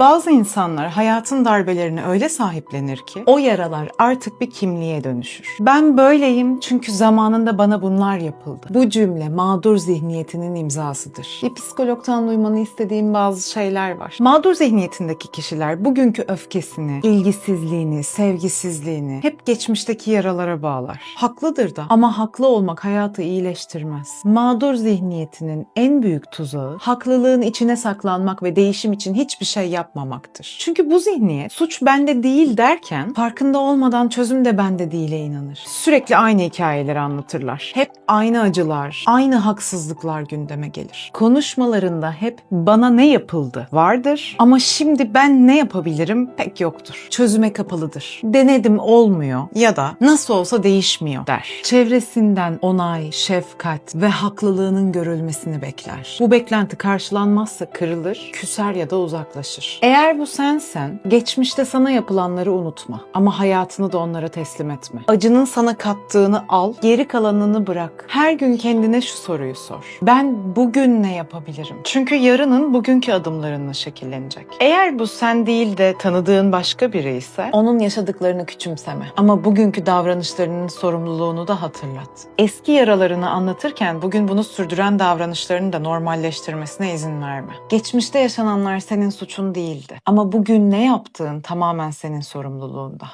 Bazı insanlar hayatın darbelerini öyle sahiplenir ki o yaralar artık bir kimliğe dönüşür. Ben böyleyim çünkü zamanında bana bunlar yapıldı. Bu cümle mağdur zihniyetinin imzasıdır. Bir psikologtan duymanı istediğim bazı şeyler var. Mağdur zihniyetindeki kişiler bugünkü öfkesini, ilgisizliğini, sevgisizliğini hep geçmişteki yaralara bağlar. Haklıdır da ama haklı olmak hayatı iyileştirmez. Mağdur zihniyetinin en büyük tuzağı haklılığın içine saklanmak ve değişim için hiçbir şey yapmamaktır. Çünkü bu zihniyet suç bende değil derken farkında olmadan çözüm de bende değil'e inanır. Sürekli aynı hikayeleri anlatırlar. Hep aynı acılar, aynı haksızlıklar gündeme gelir. Konuşmalarında hep bana ne yapıldı vardır ama şimdi ben ne yapabilirim pek yoktur. Çözüme kapalıdır. Denedim olmuyor ya da nasıl olsa değişmiyor der. Çevresinden onay, şefkat ve haklılığının görülmesini bekler. Bu beklenti karşılanmazsa kırılır, küser ya da uzaklaşır. Eğer bu sensen, geçmişte sana yapılanları unutma ama hayatını da onlara teslim etme. Acının sana kattığını al, geri kalanını bırak. Her gün kendine şu soruyu sor. Ben bugün ne yapabilirim? Çünkü yarının bugünkü adımlarınla şekillenecek. Eğer bu sen değil de tanıdığın başka biri ise onun yaşadıklarını küçümseme. Ama bugünkü davranışlarının sorumluluğunu da hatırlat. Eski yaralarını anlatırken bugün bunu sürdüren davranışlarını da normalleştirmesine izin verme. Geçmişte yaşananlar senin suçun değildi. Ama bugün ne yaptığın tamamen senin sorumluluğunda.